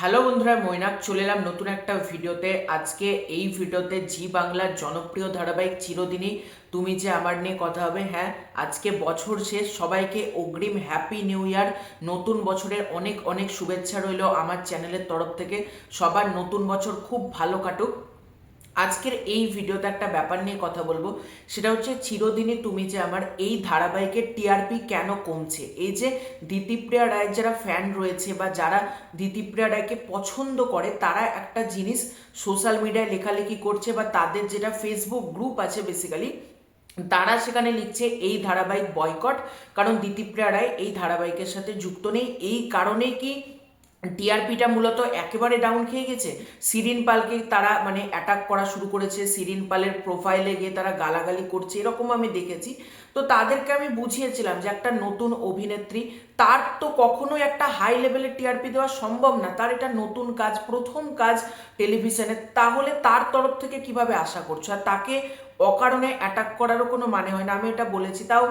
Hello বন্ধুরা মৈনাক, চলে এলাম নতুন একটা ভিডিওতে। আজকে এই ভিডিওতে জি বাংলার জনপ্রিয় ধারাবাহিক চিরদিনই। তুমি যে আমার নিয়ে কথা হবে হ্যাঁ আজকে বছর শেষ। সবাইকে অগ্রিম হ্যাপি নিউ ইয়ার নতুন বছরের অনেক অনেক শুভেচ্ছা রইল আমার চ্যানেলের তরফ থেকে। সবার নতুন বছর খুব ভালো কাটুক। আজকের এই ভিডিওতে একটা ব্যাপার নিয়ে কথা বলব। সেটা হচ্ছে চিরদিনই তুমি যে আমার এই ধারাবাহিকের টিআরপি কেন কমছে? এই যে দিতিপ্রিয়া রায়ের যারা ফ্যান রয়েছে বা যারা দিতিপ্রিয়া রায়কে পছন্দ করে, তারা একটা জিনিস সোশ্যাল মিডিয়ায় লেখালেখি করছে বা তাদের যেটা ফেসবুক গ্রুপ আছে বেসিক্যালি তারা সেখানে লিখছে এই ধারাবাহিক বয়কট কারণ দিতিপ্রিয়া রায় এই ধারাবাহিকের সাথে যুক্ত নেই। এই কারণে কি টিআরপিটা মূলত একেবারে ডাউন খেয়ে গেছে। সিরিন পালকে তারা মানে অ্যাটাক করা শুরু করেছে সিরিন পালের প্রোফাইলে গিয়ে তারা গালাগালি করছে, এরকম আমি দেখেছি। তো তাদেরকে আমি বুঝিয়েছিলাম যে একটা নতুন অভিনেত্রী, তার তো কখনোই একটা হাই লেভেলের টিআরপি দেওয়া সম্ভব না। তার এটা নতুন কাজ, প্রথম কাজ টেলিভিশনে। তাহলে তার তরফ থেকে কীভাবে আশা করছ? আর তাকে অকারণে অ্যাটাক করারও কোনো মানে হয় না। আমি এটা বলেছি। তাও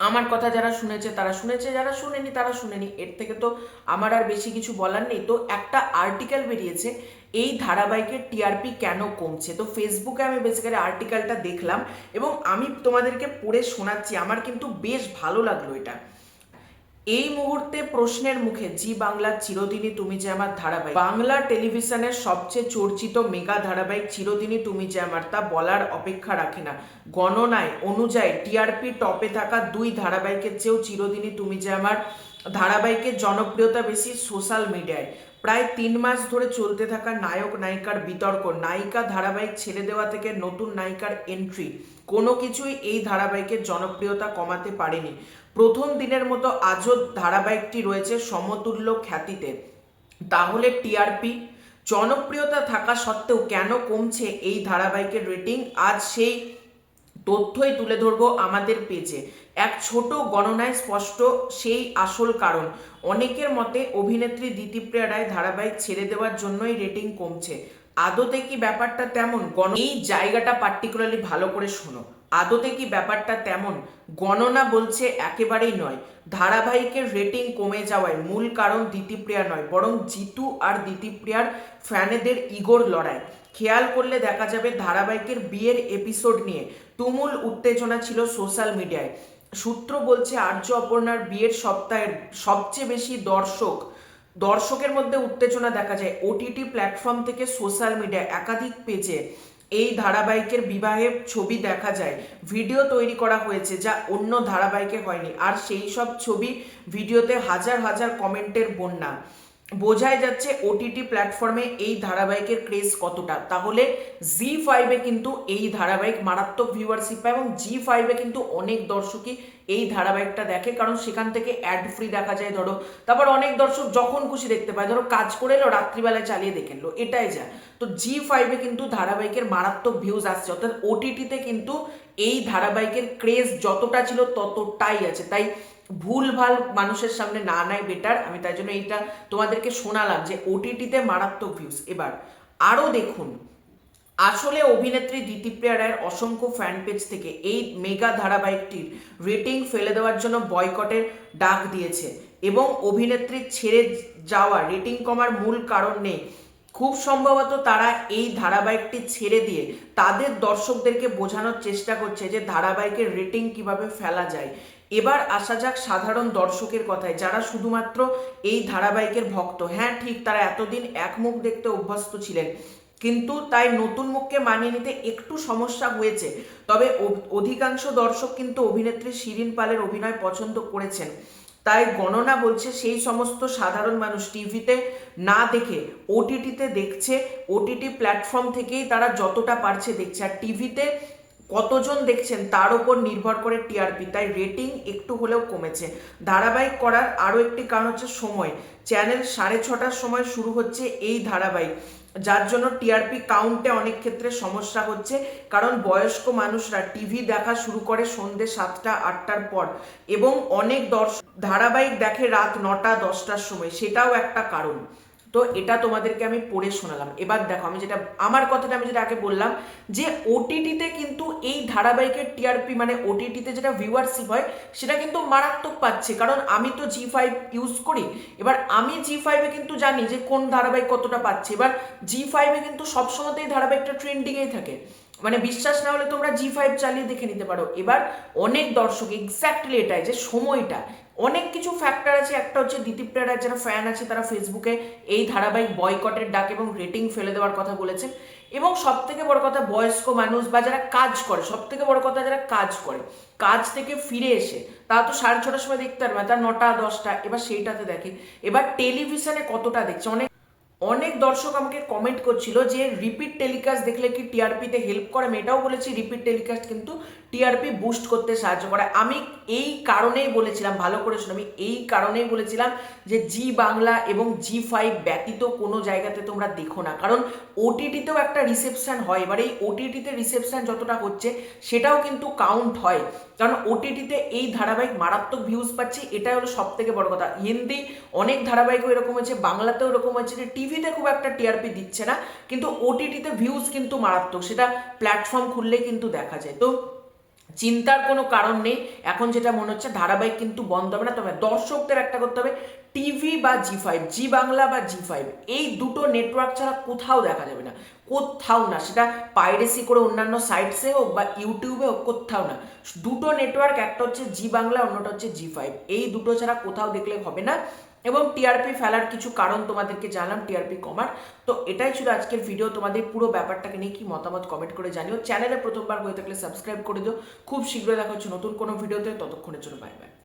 আমার কথা যারা শুনেছে, তারা শুনেছে। যারা শুনেনি, তারা শুনেনি। এর থেকে তো আমার আর বেশি কিছু বলার নেই। তো একটা আর্টিকেল বেরিয়েছে, এই ধারাবাহিকের টিআরপি কেন কমছে? তো ফেসবুকে আমি বেসিক্যালি আর্টিকেলটা দেখলাম এবং আমি তোমাদেরকে পড়ে শোনাচ্ছি। আমার কিন্তু বেশ ভালো লাগল এটা। এই মুহূর্তে প্রশ্নের মুখে, জি বাংলা চিরদিনই তুমি যে আমার ধারাবাহিক। বাংলা টেলিভিশনের সবচেয়ে চর্চিত মেগা ধারাবাহিক চিরদিনই তুমি যে আমার, তা বলার অপেক্ষা রাখে না। গণনায় অনুযায়ী টিআরপি টপে থাকা দুই ধারাবাহিকের চেয়েও চিরদিনই তুমি যে আমার ধারাবাহিকের জনপ্রিয়তা বেশি সোশ্যাল মিডিয়ায়। প্রায় তিন মাস ধরে চলতে থাকা নায়ক, নায়িকার বিতর্ক, নায়িকা ধারাবাহিক ছেড়ে দেওয়া থেকে নতুন নায়িকার এন্ট্রি কোনো কিছুই এই ধারাবাহিকের জনপ্রিয়তা কমাতে পারেনি। প্রথম দিনের মতো আজও ধারাবাহিকটি রয়েছে সমতুল্য খ্যাতিতে। তাহলে টিআরপি? জনপ্রিয়তা থাকা সত্ত্বেও কেন কমছে এই ধারাবাহিকের রেটিং আজ সেই তথ্যই তুলে ধরবো আমাদের পেজে। এক ছোট গণনায় স্পষ্ট সেই আসল কারণ। অনেকের মতে অভিনেত্রী দ্বিতীপ্রিয়া রায় ধারাবাহিক ছেড়ে দেওয়ার জন্যই রেটিং কমছে। আদতে কি ব্যাপারটা তেমন? গণ এই জায়গাটা পার্টিকুলারলি ভালো করে শোনো। আদতে কি ব্যাপারটা তেমন? গণনা বলছে একেবারেই নয়। ধারাবাহিকের রেটিং কমে যাওয়ায় মূল কারণ দিতিপ্রিয়া নয়, বরং জিতু আর দিতিপ্রিয়ার ফ্যানেদের ইগোর লড়াই। খেয়াল করলে দেখা যাবে ধারাবাহিকের বিয়ের এপিসোড নিয়ে তুমুল উত্তেজনা ছিল সোশ্যাল মিডিয়ায়। সূত্র বলছে আর্য অপর্ণার বিয়ের সপ্তাহের সবচেয়ে বেশি দর্শক, দর্শকের মধ্যে উত্তেজনা দেখা যায়। ওটিটি প্ল্যাটফর্ম থেকে সোশ্যাল মিডিয়া একাধিক পেজে এই ধারাবাহিকের বিবাহের ছবি দেখা যায়। ভিডিও তৈরি করা হয়েছে যা অন্য ধারাবাহিকে হয়নি। আর সেই সব ছবি ভিডিওতে হাজার হাজার কমেন্টের বন্যা। বোঝাই যাচ্ছে ওটিটি প্ল্যাটফর্মে এই ধারাবাহিকের ক্রেজ কতটা। তাহলে জি ফাইভে কিন্তু এই ধারাবাহিক মারাত্মক ভিউয়ারশিপ পায় এবং জি ফাইভে কিন্তু অনেক দর্শকই এই ধারাবাহিকটা দেখে, কারণ সেখান থেকে অ্যাড ফ্রি দেখা যায়, ধরো। তারপর অনেক দর্শক যখন খুশি দেখতে পায়, ধরো কাজ করে এলো, রাত্রিবেলায় চালিয়ে দেখে এলো এটাই যা। তো জি ফাইভে কিন্তু ধারাবাহিকের মারাত্মক ভিউজ আসছে, অর্থাৎ ওটিটিতে কিন্তু এই ধারাবাহিকের ক্রেজ যতটা ছিল ততটাই আছে। তাই ভুল ভালো মানুষের সামনে না নাই বেটার আমি তাই জন্য এইটা তোমাদেরকে শোনালাম যে ওটিটিতে মারাত্মক ভিউজ এবার আরও দেখুন, আসলে অভিনেত্রী দিতিপ্রিয়া রায়ের অসংখ্য ফ্যান পেজ থেকে এই মেগা ধারাবাহিকটির রেটিং ফেলে দেওয়ার জন্য বয়কটের ডাক দিয়েছে এবং অভিনেত্রীর ছেড়ে যাওয়া রেটিং কমার মূল কারণ নেই। খুব সম্ভবত তারা এই ধারাবাহিকটি ছেড়ে দিয়ে তাদের দর্শকদেরকে বোঝানোর চেষ্টা করছে যে ধারাবাহিকের রেটিং কীভাবে ফেলা যায়। এবার আসা যাক সাধারণ দর্শকের কথায়, যারা শুধুমাত্র এই ধারাবাহিকের ভক্ত। হ্যাঁ ঠিক, তারা এতদিন এক মুখ দেখতে অভ্যস্ত ছিলেন। কিন্তু তাই নতুন মুখকে মানিয়ে নিতে একটু সমস্যা হয়েছে। তবে অধিকাংশ দর্শক কিন্তু অভিনেত্রী শিরিন পালের অভিনয় পছন্দ করেছেন। তাই গণনা বলছে সেই সমস্ত সাধারণ মানুষ টিভিতে না দেখে, ওটিটিতে দেখছে, ওটিটি প্ল্যাটফর্ম থেকেই তারা যতটা পারছে দেখছে। আর টিভিতে কতজন দেখছেন তার উপর নির্ভর করে টিআরপি তাই রেটিং একটু হলেও কমেছে। ধারাবাহিক করার আরও একটি কারণ হচ্ছে সময়। চ্যানেল সাড়ে ছটার সময় শুরু হচ্ছে এই ধারাবাহিক, যার জন্য টিআরপি কাউন্টে অনেক ক্ষেত্রে সমস্যা হচ্ছে, কারণ বয়স্ক মানুষরা টিভি দেখা শুরু করে সন্ধ্যে সাতটা, আটটার পর, এবং অনেক দর্শক ধারাবাহিক দেখে রাত নটা, দশটার সময়। সেটাও একটা কারণ। তো এটা তোমাদেরকে আমি পড়ে শোনালাম। এবার দেখো, আমি যেটা, আমার কথাটা আমি যেটা আগে বললাম, যে ওটিটিতে কিন্তু এই ধারাবাহিকের টিআরপি মানে ওটিটিতে যেটা ভিউয়ারশিপ হয়, সেটা কিন্তু মারাত্মক পাচ্ছে। কারণ আমি তো জি ফাইভ ইউজ করি, এবার আমি জি ফাইভে কিন্তু জানি যে কোন ধারাবাহিক কতটা পাচ্ছে। এবার জি ফাইভে কিন্তু সবসময়তেই ধারাবাহিকটা ট্রেন্ডিংয়েই থাকে। মানে বিশ্বাস না হলে তোমরা জি ফাইভ চালিয়ে দেখে নিতে পারো। এবার অনেক দর্শক এক্স্যাক্টলি এটাই যে সময়টা অনেক কিছু ফ্যাক্টর আছে। একটা হচ্ছে দিলীপ যারা ফ্যান আছে, তারা ফেসবুকে এই ধারাবাহিক বয়কটের ডাক এবং রেটিং ফেলে দেওয়ার কথা বলেছে এবং সব থেকে বড় কথা, বয়স্ক মানুষ বা যারা কাজ করে সব থেকে বড় কথা যারা কাজ করে, কাজ থেকে ফিরে এসে, তারা তো সাড়ে ছটার সময় দেখতে পারবে তার নটা, দশটা, এবার সেইটাতে দেখে। এবার টেলিভিশনে কতটা দেখছে? অনেক অনেক দর্শক আমাকে কমেন্ট করছিল যে রিপিট টেলিকাস্ট দেখলে কি টিআরপিতে হেল্প করে? আমি এটাও বলেছি রিপিট টেলিকাস্ট কিন্তু টিআরপি বুস্ট করতে সাহায্য করে। আমি এই কারণেই বলেছিলাম, ভালো করে শুনে আমি এই কারণেই বলেছিলাম যে জি বাংলা এবং জি ফাইভ ব্যতীত কোনো জায়গাতে তোমরা দেখো না। কারণ ওটিটিতেও একটা রিসেপশান হয়। এবার এই ওটিটিতে রিসেপশান যতটা হচ্ছে, সেটাও কিন্তু কাউন্ট হয়। কারণ ওটিটিতে এই ধারাবাহিক মারাত্মক ভিউজ পাচ্ছে, এটাই হলো সব থেকে বড় কথা। হিন্দি অনেক ধারাবাহিকও এরকম হয়েছে, বাংলাতেও এরকম হয়েছে যে টিভিতে খুব একটা টিআরপি দিচ্ছে না, কিন্তু ওটিটিতে ভিউজ কিন্তু মারাত্মক। সেটা প্ল্যাটফর্ম খুললেই কিন্তু দেখা যায়। তো চিন্তার কোনো কারণ নেই। এখন যেটা মনে হচ্ছে, ধারাবাহিক কিন্তু বন্ধ হবে না, তবে দর্শকদের একটা করতে হবে টিভি বা জি ফাইভ জি বাংলা বা জি ফাইভ এই দুটো নেটওয়ার্ক ছাড়া কোথাও দেখা যাবে না। কোথাও না, সেটা পাইরেসি করে অন্যান্য সাইটসে হোক বা ইউটিউবে হোক, কোথাও না। দুটো নেটওয়ার্ক একটা হচ্ছে জি বাংলা, অন্যটা হচ্ছে জি ফাইভ এই দুটো ছাড়া কোথাও দেখলে হবে না। এবং টিআরপি ফেলার কিছু কারণ তোমাদেরকে জানলাম টিআরপি কমার। তো এটাই ছিল আজকের ভিডিও তোমাদের পুরো ব্যাপারটাকে নিয়ে কি মতামত কমেন্ট করে জানিও। চ্যানেলে প্রথমবার হয়ে থাকলে সাবস্ক্রাইব করে দিও। খুব শীঘ্রই দেখা হচ্ছে নতুন কোনো ভিডিওতে ততক্ষণের জন্য বাই বাই